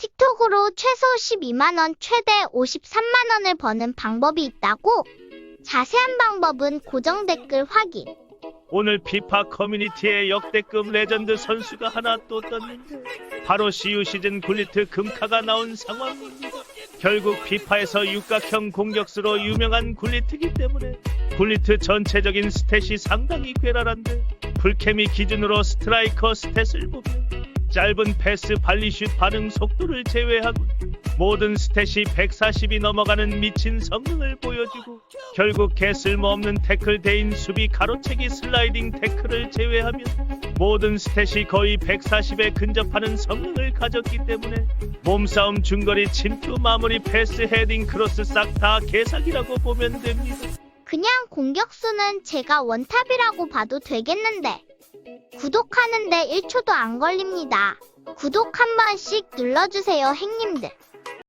틱톡으로 최소 12만원, 최대 53만원을 버는 방법이 있다고? 자세한 방법은 고정 댓글 확인. 오늘 피파 커뮤니티에 역대급 레전드 선수가 하나 또 떴는데 바로 CU 시즌 굴리트 금카가 나온 상황입니다. 결국 피파에서 육각형 공격수로 유명한 굴리트기 때문에 굴리트 전체적인 스탯이 상당히 괴랄한데 풀케미 기준으로 스트라이커 스탯을 보면 짧은 패스 발리슛 반응 속도를 제외하고 모든 스탯이 140이 넘어가는 미친 성능을 보여주고 결국 개쓸모없는 태클 대인 수비 가로채기 슬라이딩 태클을 제외하면 모든 스탯이 거의 140에 근접하는 성능을 가졌기 때문에 몸싸움 중거리 침투 마무리 패스 헤딩 크로스 싹 다 개사기라고 보면 됩니다. 그냥 공격수는 제가 원탑이라고 봐도 되겠는데. 구독하는데 1초도 안 걸립니다. 구독 한 번씩 눌러주세요, 행님들.